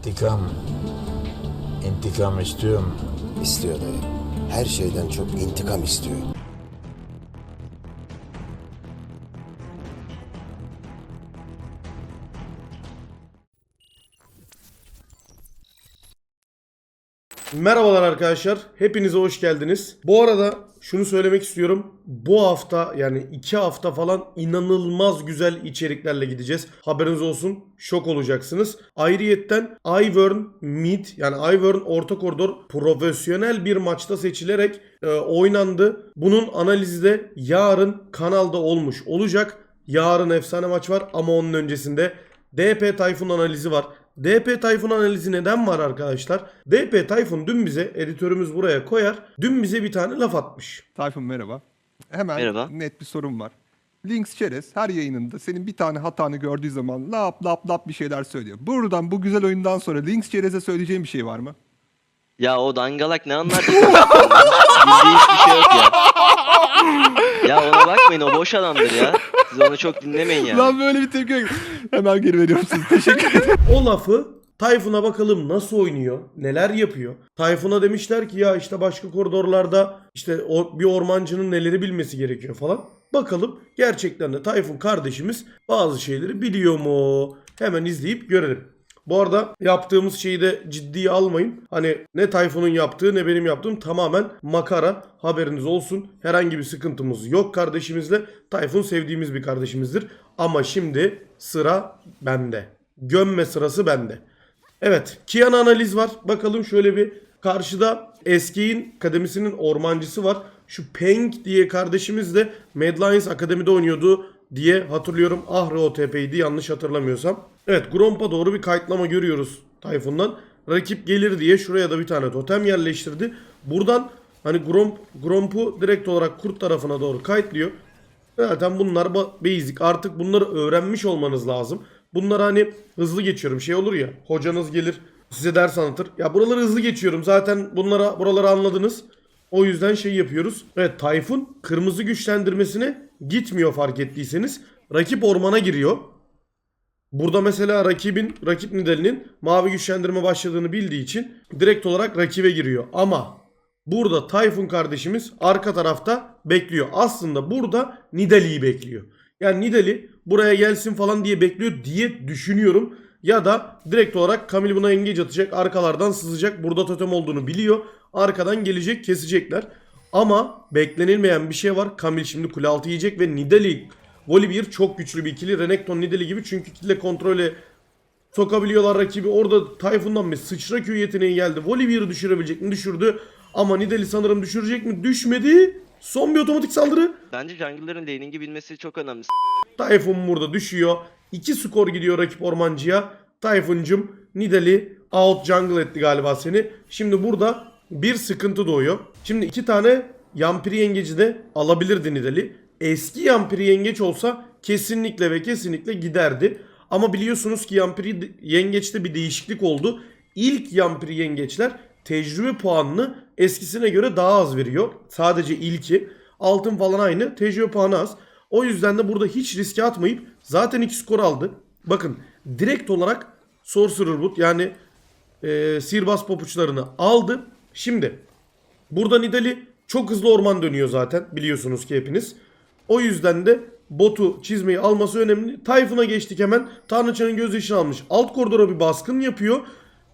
İntikam. İntikam istiyorum. İstiyor dayı. Her şeyden çok intikam istiyor. Merhabalar arkadaşlar. Hepinize hoş geldiniz. Bu arada şunu söylemek istiyorum. Bu hafta yani iki hafta falan inanılmaz güzel içeriklerle gideceğiz. Haberiniz olsun. Şok olacaksınız. Ayrıyetten Ivern Mid yani Ivern orta koridor profesyonel bir maçta seçilerek e, oynandı. Bunun analizi de yarın kanalda olmuş olacak. Yarın efsane maç var ama onun öncesinde DP Tayfun analizi var. DP Tayfun analizi neden var arkadaşlar? DP Tayfun dün bize editörümüz buraya koyar. Dün bize bir tane laf atmış. Tayfun merhaba. Hemen Merhaba. net bir sorum var. Links Çerez her yayınında senin bir tane hatanı gördüğü zaman lap lap lap bir şeyler söylüyor. Buradan bu güzel oyundan sonra Links Çerez'e söyleyeceğim bir şey var mı? Ya o dangalak ne anlar ki? Bildiği hiçbir şey yok ya. Ya ona bakmayın o boş adamdır ya. Siz onu çok dinlemeyin ya. Lan böyle bir tepki yok. Hemen geri veriyorum size. Teşekkür ederim. O lafı Tayfun'a bakalım nasıl oynuyor, neler yapıyor. Tayfun'a demişler ki ya işte başka koridorlarda işte o, bir ormancının neleri bilmesi gerekiyor falan. Bakalım gerçekten de Tayfun kardeşimiz bazı şeyleri biliyor mu? Hemen izleyip görelim. Bu arada yaptığımız şeyi de ciddiye almayın. Hani ne Tayfun'un yaptığı ne benim yaptığım tamamen makara. Haberiniz olsun. Herhangi bir sıkıntımız yok kardeşimizle. Tayfun sevdiğimiz bir kardeşimizdir. Ama şimdi sıra bende. Gömme sırası bende. Evet. Kian analiz var. Bakalım şöyle bir karşıda Eske'in kademisinin ormancısı var. Şu Peng diye kardeşimiz de Mad Lions Akademi'de oynuyordu diye hatırlıyorum. Ahre OTP'ydi yanlış hatırlamıyorsam. Evet Gromp'a doğru bir kayıtlama görüyoruz Tayfun'dan. Rakip gelir diye şuraya da bir tane totem yerleştirdi. Buradan hani Gromp, Gromp'u direkt olarak kurt tarafına doğru kayıtlıyor. Zaten bunlar ba- basic. Artık bunları öğrenmiş olmanız lazım. Bunlar hani hızlı geçiyorum. Şey olur ya. Hocanız gelir size ders anlatır. Ya buraları hızlı geçiyorum. Zaten bunlara buraları anladınız. O yüzden şey yapıyoruz. Evet Tayfun kırmızı güçlendirmesine gitmiyor fark ettiyseniz. Rakip ormana giriyor. Burada mesela rakibin, rakip Nidalee'nin mavi güçlendirme başladığını bildiği için direkt olarak rakibe giriyor. Ama burada Tayfun kardeşimiz arka tarafta bekliyor. Aslında burada Nidalee'yi bekliyor. Yani Nidalee buraya gelsin falan diye bekliyor diye düşünüyorum. Ya da direkt olarak Kamil buna engage atacak. Arkalardan sızacak. Burada totem olduğunu biliyor. Arkadan gelecek kesecekler. Ama beklenilmeyen bir şey var. Kamil şimdi kule altı yiyecek ve Nidalee Volibear çok güçlü bir ikili. Renekton Nidalee gibi çünkü kitle kontrolü sokabiliyorlar rakibi. Orada Tayfun'dan bir sıçra Q yeteneği geldi. Volibear'ı düşürebilecek mi? Düşürdü. Ama Nidalee sanırım düşürecek mi? Düşmedi. Son bir otomatik saldırı. Bence jungle'ların laning'i bilmesi çok önemli. Tayfun burada düşüyor. 2 skor gidiyor rakip ormancıya. Tayfun'cum Nidalee out jungle etti galiba seni. Şimdi burada bir sıkıntı doğuyor. Şimdi iki tane Yampiri yengeci de alabilirdi Nidalee. Eski Yampiri yengeç olsa kesinlikle ve kesinlikle giderdi. Ama biliyorsunuz ki Yampiri yengeçte bir değişiklik oldu. İlk Yampiri yengeçler tecrübe puanını eskisine göre daha az veriyor. Sadece ilki. Altın falan aynı. Tecrübe puanı az. O yüzden de burada hiç riske atmayıp zaten 2 skor aldı. Bakın direkt olarak Sorcerer Boot yani e, sihirbaz papuçlarını aldı. Şimdi burada Nidalee çok hızlı orman dönüyor zaten biliyorsunuz ki hepiniz. O yüzden de botu çizmeyi alması önemli. Tayfun'a geçtik hemen. Tanrıçanın gözyaşını almış. Alt koridora bir baskın yapıyor.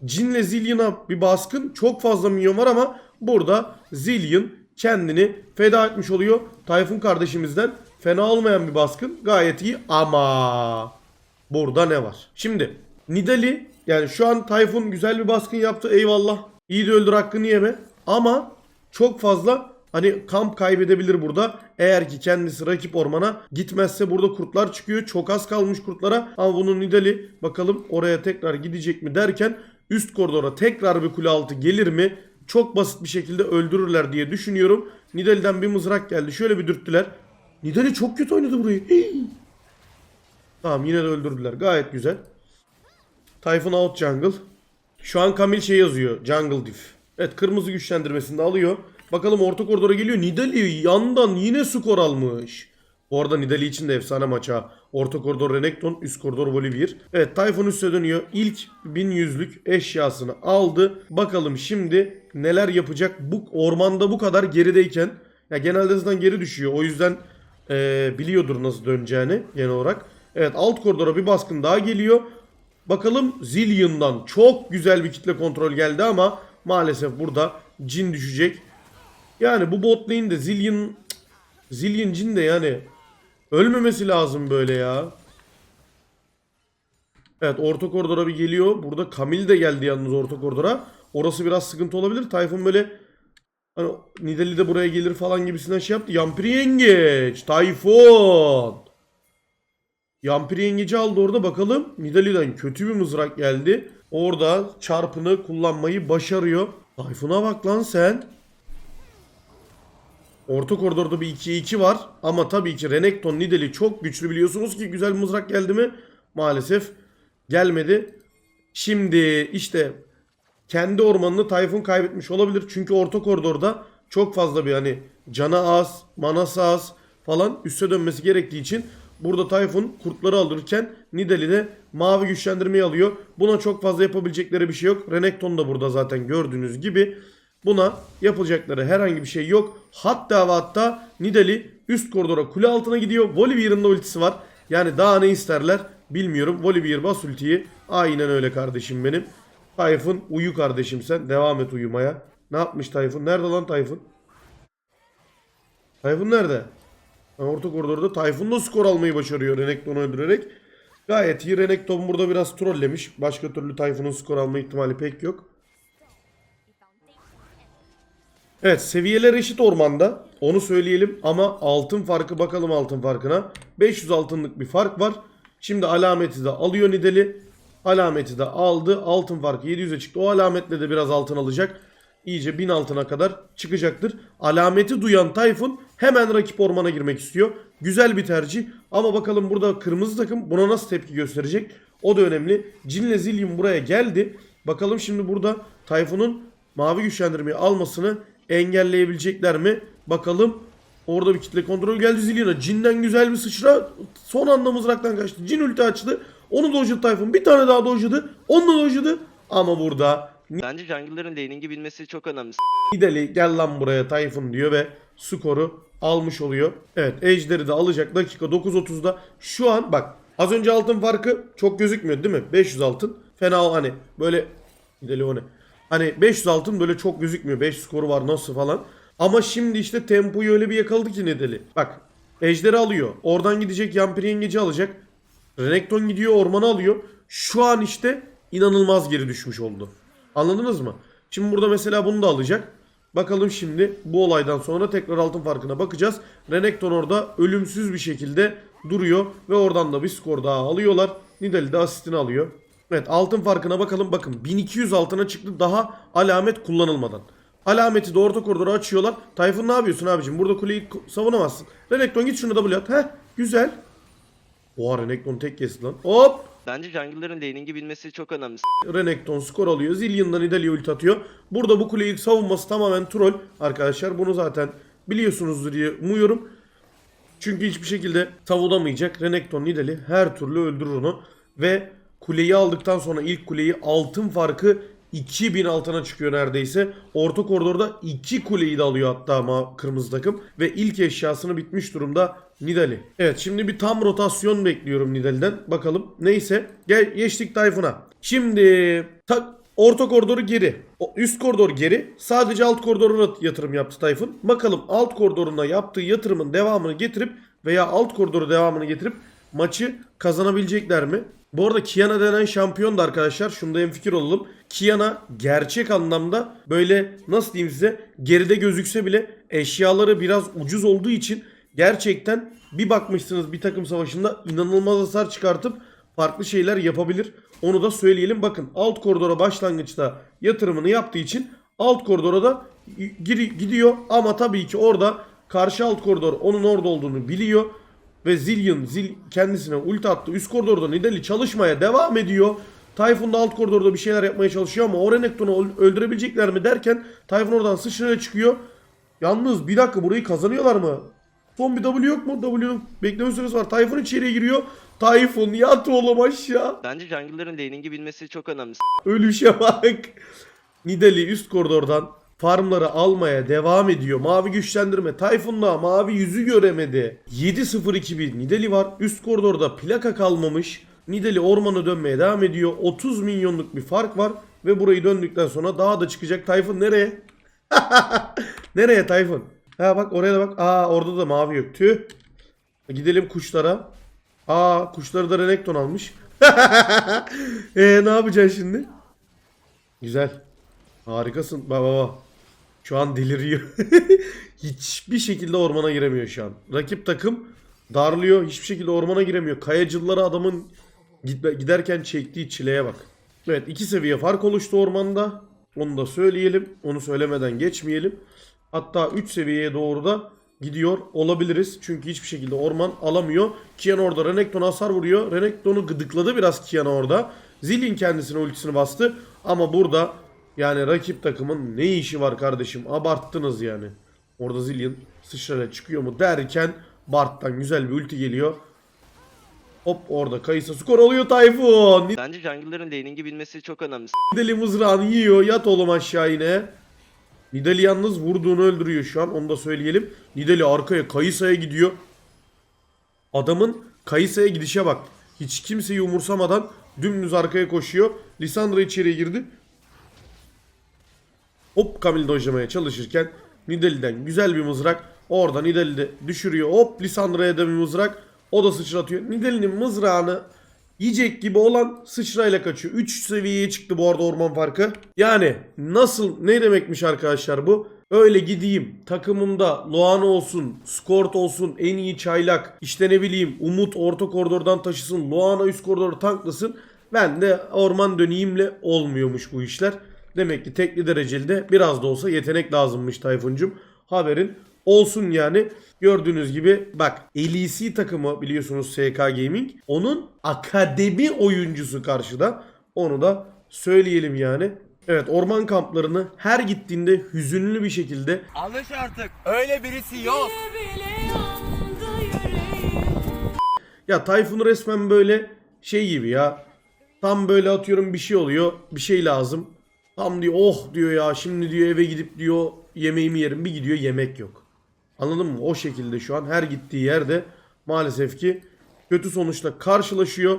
Jin'le Zillion'a bir baskın. Çok fazla minyon var ama burada Zillion kendini feda etmiş oluyor. Tayfun kardeşimizden fena olmayan bir baskın. Gayet iyi ama burada ne var? Şimdi Nidali yani şu an Tayfun güzel bir baskın yaptı eyvallah. İyi de öldür hakkını yeme. Ama çok fazla hani kamp kaybedebilir burada. Eğer ki kendisi rakip ormana gitmezse burada kurtlar çıkıyor. Çok az kalmış kurtlara. Ama bunun Nidali bakalım oraya tekrar gidecek mi derken üst koridora tekrar bir kule altı gelir mi? Çok basit bir şekilde öldürürler diye düşünüyorum. Nidalee'den bir mızrak geldi. Şöyle bir dürttüler. Nidalee çok kötü oynadı burayı. Hii. Tamam yine de öldürdüler. Gayet güzel. Typhoon out jungle. Şu an Kamil şey yazıyor. Jungle diff. Evet kırmızı güçlendirmesini de alıyor. Bakalım orta koridora geliyor. Nidalee yandan yine skor almış. Bu arada Nidali için de efsane maç ha. Orta koridor Renekton, üst koridor Volibear. Evet Tayfun üste dönüyor. İlk 1100'lük eşyasını aldı. Bakalım şimdi neler yapacak. Bu ormanda bu kadar gerideyken ya genelde zaten geri düşüyor. O yüzden eee, biliyordur nasıl döneceğini genel olarak. Evet alt koridora bir baskın daha geliyor. Bakalım Zillion'dan çok güzel bir kitle kontrol geldi ama maalesef burada Jin düşecek. Yani bu bot lane'de Zillion Zillion Jin de yani ölmemesi lazım böyle ya. Evet orta koridora bir geliyor. Burada Kamil de geldi yalnız orta koridora. Orası biraz sıkıntı olabilir. Tayfun böyle hani Nidali de buraya gelir falan gibisinden şey yaptı. Yampiri yengeç. Tayfun. Yampiri yengeci aldı orada bakalım. Nidali'den kötü bir mızrak geldi. Orada çarpını kullanmayı başarıyor. Tayfun'a bak lan sen. Orta koridorda bir 2'ye 2 var. Ama tabii ki Renekton Nidali çok güçlü biliyorsunuz ki güzel mızrak geldi mi? Maalesef gelmedi. Şimdi işte kendi ormanını Tayfun kaybetmiş olabilir. Çünkü orta koridorda çok fazla bir hani cana az, manası az falan üste dönmesi gerektiği için burada Tayfun kurtları alırken Nidali de mavi güçlendirmeyi alıyor. Buna çok fazla yapabilecekleri bir şey yok. Renekton da burada zaten gördüğünüz gibi. Buna yapılacakları herhangi bir şey yok. Hatta ve hatta Nidali üst koridora kule altına gidiyor. Volibear'ın da ultisi var. Yani daha ne isterler bilmiyorum. Volibear bas ultiyi. Aynen öyle kardeşim benim. Tayfun uyu kardeşim sen. Devam et uyumaya. Ne yapmış Tayfun? Nerede lan Tayfun? Tayfun nerede? Ha, Orta koridorda Tayfun da skor almayı başarıyor Renekton'u öldürerek. Gayet iyi. Renekton burada biraz trollemiş. Başka türlü Tayfun'un skor alma ihtimali pek yok. Evet seviyeler eşit ormanda. Onu söyleyelim ama altın farkı bakalım altın farkına. 500 altınlık bir fark var. Şimdi alameti de alıyor Nidali. Alameti de aldı. Altın farkı 700'e çıktı. O alametle de biraz altın alacak. İyice 1000 altına kadar çıkacaktır. Alameti duyan Tayfun hemen rakip ormana girmek istiyor. Güzel bir tercih. Ama bakalım burada kırmızı takım buna nasıl tepki gösterecek? O da önemli. Jin'le Zillion buraya geldi. Bakalım şimdi burada Tayfun'un mavi güçlendirmeyi almasını engelleyebilecekler mi? Bakalım. Orada bir kitle kontrol geldi Zillion'a. Jin'den güzel bir sıçra. Son anda mızraktan kaçtı. Jin ulti açtı. Onu dojladı Tayfun. Bir tane daha dojladı. Onu da dojladı. Ama burada Bence jungler'ların laning'i bilmesi çok önemli. Nidali gel lan buraya Tayfun diyor ve skoru almış oluyor. Evet Ejder'i de alacak dakika 9.30'da. Şu an bak az önce altın farkı çok gözükmüyor değil mi? 500 altın. Fena hani böyle Nidali o ne? Hani 500 altın böyle çok gözükmüyor. 5 skoru var nasıl falan. Ama şimdi işte tempoyu öyle bir yakaladı ki Nidali. Bak Ejder'i alıyor. Oradan gidecek Yampiri Yengeci alacak. Renekton gidiyor ormanı alıyor. Şu an işte inanılmaz geri düşmüş oldu. Anladınız mı? Şimdi burada mesela bunu da alacak. Bakalım şimdi bu olaydan sonra tekrar altın farkına bakacağız. Renekton orada ölümsüz bir şekilde duruyor ve oradan da bir skor daha alıyorlar. Nidali de asistini alıyor. Evet altın farkına bakalım. Bakın 1200 altına çıktı daha alamet kullanılmadan. Alameti de orta koridoru açıyorlar. Tayfun ne yapıyorsun abicim? Burada kuleyi savunamazsın. Renekton git şunu W at. Heh güzel. Oha Renekton tek kesti lan. Hop. Bence jungler'ların laning'i bilmesi çok önemli. Renekton skor alıyor. Zillion'dan Nidalee'ye ulti atıyor. Burada bu kuleyi savunması tamamen troll. Arkadaşlar bunu zaten biliyorsunuzdur diye umuyorum. Çünkü hiçbir şekilde savunamayacak. Renekton Nidalee her türlü öldürür onu. Ve kuleyi aldıktan sonra ilk kuleyi altın farkı 2000 altına çıkıyor neredeyse. Orta koridorda 2 kuleyi de alıyor hatta ama kırmızı takım. Ve ilk eşyasını bitmiş durumda Nidali. Evet şimdi bir tam rotasyon bekliyorum Nidali'den. Bakalım. Neyse. Gel geçtik Tayfun'a. Şimdi ta, orta koridoru geri. Üst koridor geri. Sadece alt koridoruna yatırım yaptı Tayfun. Bakalım alt koridoruna yaptığı yatırımın devamını getirip veya alt koridoru devamını getirip maçı kazanabilecekler mi? Bu arada Kiana denen şampiyon da arkadaşlar şunda hemfikir olalım. Kiana gerçek anlamda böyle nasıl diyeyim size geride gözükse bile eşyaları biraz ucuz olduğu için gerçekten bir bakmışsınız bir takım savaşında inanılmaz hasar çıkartıp farklı şeyler yapabilir. Onu da söyleyelim. Bakın alt koridora başlangıçta yatırımını yaptığı için alt koridora da gidiyor ama tabii ki orada karşı alt koridor onun orada olduğunu biliyor ve Zillion zil kendisine ulti attı. Üst koridorda Nidali çalışmaya devam ediyor. Tayfun da alt koridorda bir şeyler yapmaya çalışıyor ama o Renekton'u öl- öldürebilecekler mi derken Tayfun oradan sıçraya çıkıyor. Yalnız bir dakika burayı kazanıyorlar mı? Son bir W yok mu? W'nun bekleme süresi var. Tayfun içeriye giriyor. Tayfun yat oğlum aşağı. Bence jungler'ın laning'i bilmesi çok önemli. Ölüşe bak. Nidali üst koridordan farmları almaya devam ediyor. Mavi güçlendirme. Tayfun'la mavi yüzü göremedi. 7-0-2-1 Nidali var. Üst koridorda plaka kalmamış. Nidali ormana dönmeye devam ediyor. 30 milyonluk bir fark var. Ve burayı döndükten sonra daha da çıkacak. Tayfun nereye? nereye Tayfun? Ha bak oraya da bak. Aa orada da mavi yok. Tüh. Gidelim kuşlara. Aa kuşları da Renekton almış. Eee ne yapacaksın şimdi? Güzel. Harikasın. Bak bak. Şu an deliriyor. Hiçbir şekilde ormana giremiyor şu an. Rakip takım darlıyor. Hiçbir şekilde ormana giremiyor. Kayacıllara adamın gitme- giderken çektiği çileye bak. Evet iki seviye fark oluştu ormanda. Onu da söyleyelim. Onu söylemeden geçmeyelim. Hatta 3 seviyeye doğru da gidiyor olabiliriz. Çünkü hiçbir şekilde orman alamıyor. Kian orada Renekton'a hasar vuruyor. Renekton'u gıdıkladı biraz Kian orada. Zilin kendisine ultisini bastı. Ama burada yani rakip takımın ne işi var kardeşim? Abarttınız yani. Orada Zillion sıçrayla çıkıyor mu derken Bart'tan güzel bir ulti geliyor. Hop orada Kayısa skor alıyor Tayfun. Bence jungler'ın laning'i bilmesi çok önemli. Nidali mızrağını yiyor. Yat oğlum aşağı yine. Nidali yalnız vurduğunu öldürüyor şu an. Onu da söyleyelim. Nidali arkaya Kayısa'ya gidiyor. Adamın Kayısa'ya gidişe bak. Hiç kimseyi umursamadan dümdüz arkaya koşuyor. Lisandra içeriye girdi. Hop Kamil dojlamaya çalışırken Nidalee'den güzel bir mızrak. Orada Nidali düşürüyor. Hop Lisandra'ya da bir mızrak. O da sıçratıyor. Nidalee'nin mızrağını yiyecek gibi olan sıçrayla kaçıyor. 3 seviyeye çıktı bu arada orman farkı. Yani nasıl ne demekmiş arkadaşlar bu? Öyle gideyim takımımda Loan olsun, Skort olsun, en iyi çaylak, işte ne bileyim Umut orta koridordan taşısın, Loan'a üst koridoru tanklasın. Ben de orman döneyimle olmuyormuş bu işler. Demek ki tekli dereceli de biraz da olsa yetenek lazımmış Tayfun'cum. Haberin olsun yani. Gördüğünüz gibi bak LEC takımı biliyorsunuz SK Gaming. Onun akademi oyuncusu karşıda. Onu da söyleyelim yani. Evet orman kamplarını her gittiğinde hüzünlü bir şekilde Alış artık. Öyle birisi yok. Ya Tayfun resmen böyle şey gibi ya. Tam böyle atıyorum bir şey oluyor. Bir şey lazım. Tam diyor oh diyor ya şimdi diyor eve gidip diyor yemeğimi yerim. Bir gidiyor yemek yok. Anladın mı? O şekilde şu an her gittiği yerde maalesef ki kötü sonuçla karşılaşıyor.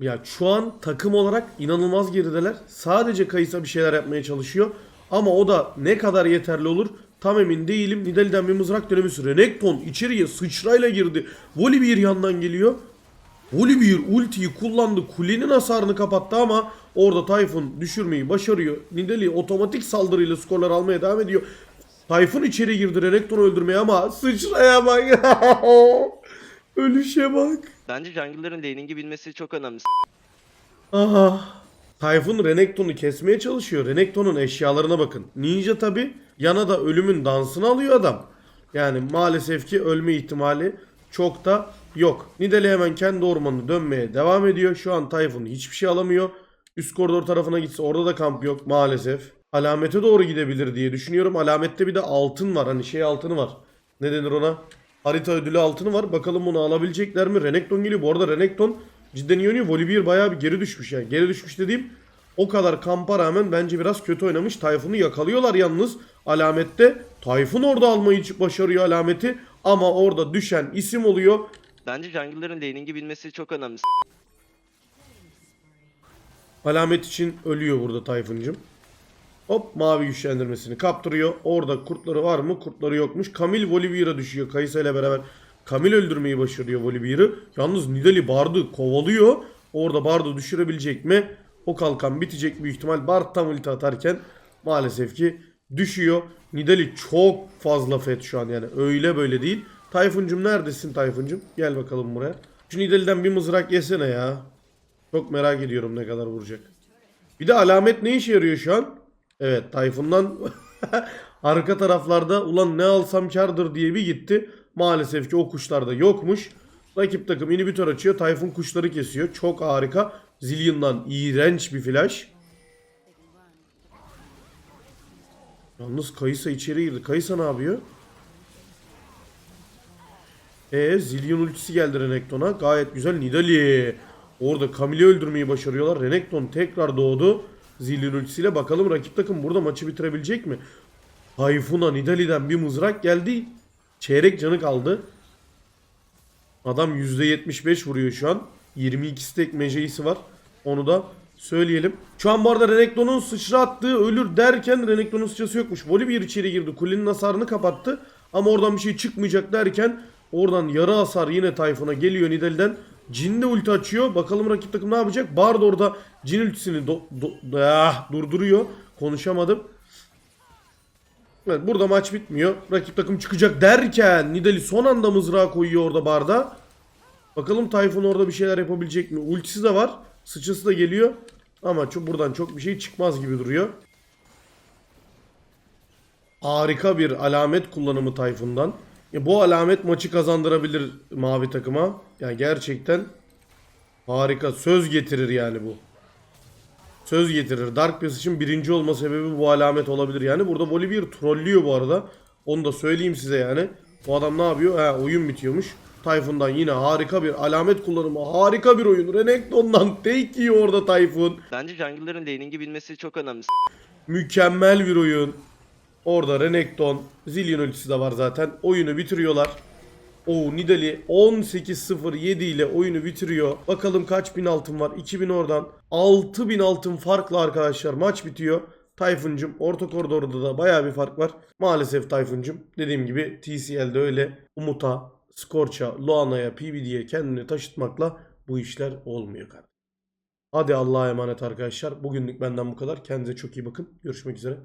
Ya şu an takım olarak inanılmaz gerideler. Sadece Kayısa bir şeyler yapmaya çalışıyor. Ama o da ne kadar yeterli olur tam emin değilim. Nidalee'den bir mızrak denemesi. Renekton içeriye sıçrayla girdi. Volibear yandan geliyor. Volibear ultiyi kullandı. Kulenin hasarını kapattı ama orada Tayfun düşürmeyi başarıyor. Nidalee otomatik saldırıyla skorlar almaya devam ediyor. Tayfun içeri girdi Renekton'u öldürmeye ama sıçraya bak. Ölüşe bak. Bence jungler'ın laning'i bilmesi çok önemli. Aha. Tayfun Renekton'u kesmeye çalışıyor. Renekton'un eşyalarına bakın. Ninja tabi yana da ölümün dansını alıyor adam. Yani maalesef ki ölme ihtimali çok da yok. Nidalee hemen kendi ormanını dönmeye devam ediyor. Şu an Tayfun hiçbir şey alamıyor. Üst koridor tarafına gitse orada da kamp yok maalesef. Alamete doğru gidebilir diye düşünüyorum. Alamette bir de altın var. Hani şey altını var. Ne denir ona? Harita ödülü altını var. Bakalım bunu alabilecekler mi? Renekton geliyor. Bu arada Renekton cidden iyi oynuyor. Volibear bayağı bir geri düşmüş yani. Geri düşmüş dediğim o kadar kampa rağmen bence biraz kötü oynamış. Tayfun'u yakalıyorlar yalnız alamette. Tayfun orada almayı başarıyor alameti. Ama orada düşen isim oluyor. Bence jungler'ın laning'i bilmesi çok önemli. Alamet için ölüyor burada Tayfun'cum. Hop mavi güçlendirmesini kaptırıyor. Orada kurtları var mı? Kurtları yokmuş. Kamil Volibear'a düşüyor. Kayısa ile beraber Kamil öldürmeyi başarıyor Volibear'ı. Yalnız Nidali Bard'ı kovalıyor. Orada Bard'ı düşürebilecek mi? O kalkan bitecek büyük ihtimal. Bard tam ulti atarken maalesef ki düşüyor. Nidali çok fazla fet şu an yani. Öyle böyle değil. Tayfun'cum neredesin Tayfun'cum? Gel bakalım buraya. Şu Nidali'den bir mızrak yesene ya. Çok merak ediyorum ne kadar vuracak. Bir de alamet ne işe yarıyor şu an? Evet Tayfun'dan arka taraflarda ulan ne alsam kardır diye bir gitti. Maalesef ki o kuşlarda yokmuş. Rakip takım inhibitör açıyor. Tayfun kuşları kesiyor. Çok harika. Zillion'dan iğrenç bir flash. Yalnız Kayısa içeri girdi. Kayısa ne yapıyor? E Zillion ultisi geldi Renekton'a. Gayet güzel. Nidali. Orada Camille'i öldürmeyi başarıyorlar. Renekton tekrar doğdu. Zillion ultisiyle. Bakalım rakip takım burada maçı bitirebilecek mi? Hayfuna Nidali'den bir mızrak geldi. Çeyrek canı kaldı. Adam %75 vuruyor şu an. 22 stack meceisi var. Onu da söyleyelim. Şu an bu arada Renekton'un sıçra attığı ölür derken Renekton'un sıçrası yokmuş. Volibear içeri girdi. Kulenin hasarını kapattı. Ama oradan bir şey çıkmayacak derken oradan yarı hasar yine Tayfun'a geliyor Nidalee'den. Jin de ulti açıyor. Bakalım rakip takım ne yapacak? Bard orada Jin ultisini do- do- ah, durduruyor. Konuşamadım. Evet burada maç bitmiyor. Rakip takım çıkacak derken Nidali son anda mızrağı koyuyor orada barda. Bakalım Tayfun orada bir şeyler yapabilecek mi? Ultisi de var. Sıçrası da geliyor. Ama çok, buradan çok bir şey çıkmaz gibi duruyor. Harika bir alamet kullanımı Tayfun'dan. Ya bu alamet maçı kazandırabilir mavi takıma. Yani gerçekten harika. Söz getirir yani bu. Söz getirir. Dark Passage'ın birinci olma sebebi bu alamet olabilir. Yani burada Volibear trollüyor bu arada. Onu da söyleyeyim size yani. Bu adam ne yapıyor? Ha, oyun bitiyormuş. Tayfun'dan yine harika bir alamet kullanımı. Harika bir oyun. Renekton'dan take yiyor orada Tayfun. Bence jungle'ların laning'i bilmesi çok önemli. Mükemmel bir oyun. Orada Renekton, Zillion ultisi de var zaten. Oyunu bitiriyorlar. Oo Nidali 18-0-7 ile oyunu bitiriyor. Bakalım kaç bin altın var. 2000 oradan. 6000 altın farklı arkadaşlar. Maç bitiyor. Tayfun'cum orta koridorda da baya bir fark var. Maalesef Tayfun'cum dediğim gibi TCL'de öyle Umut'a, Scorch'a, Loana'ya, PBD'ye kendini taşıtmakla bu işler olmuyor kardeşim. Hadi Allah'a emanet arkadaşlar. Bugünlük benden bu kadar. Kendinize çok iyi bakın. Görüşmek üzere.